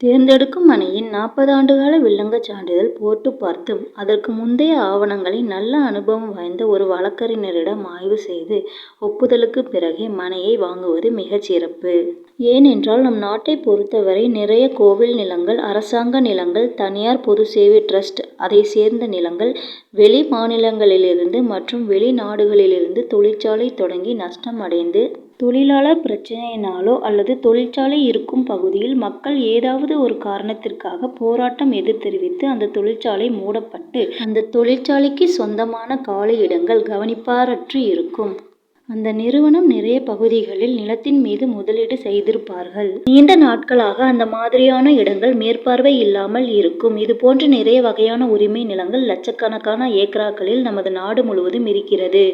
தேர்ந்தெடுக்கும் அணியின் நாற்பது ஆண்டுகால வில்லங்கச் சான்றிதழ் போட்டு பார்த்தும் அதற்கு முந்தைய ஆவணங்களை நல்ல அனுபவம் வாய்ந்த ஒரு வழக்கறிஞரிடம் ஆய்வு செய்து ஒப்புதலுக்குப் பிறகே மனையை வாங்குவது மிகச் சிறப்பு. ஏனென்றால் நம் நாட்டைப் பொறுத்தவரை நிறைய கோவில் நிலங்கள் அரசாங்க நிலங்கள் தனியார் பொதுசேவை டிரஸ்ட் அதைச் சேர்ந்த நிலங்கள் வெளி மாநிலங்களிலிருந்து மற்றும் வெளிநாடுகளிலிருந்து தொழிற்சாலை தொடங்கி நஷ்டம் அடைந்து தொழிலாளர் பிரச்சினையினாலோ அல்லது தொழிற்சாலை இருக்கும் பகுதியில் மக்கள் ஏதாவது ஒரு காரணத்திற்காக போராட்டம் எதிர் தெரிவித்து அந்த தொழிற்சாலை மூடப்பட்டு அந்த தொழிற்சாலைக்கு சொந்தமான காலி இடங்கள் கவனிப்பாரற்று இருக்கும். அந்த நிறுவனம் நிறைய பகுதிகளில் நிலத்தின் மீது முதலீடு செய்திருப்பார்கள். நீண்ட நாட்களாக அந்த மாதிரியான இடங்கள் மேற்பார்வை இல்லாமல் இருக்கும். இது போன்ற நிறைய வகையான உரிமை நிலங்கள் லட்சக்கணக்கான ஏக்கராக்களில் நமது நாடு முழுவதும் இருக்கிறது.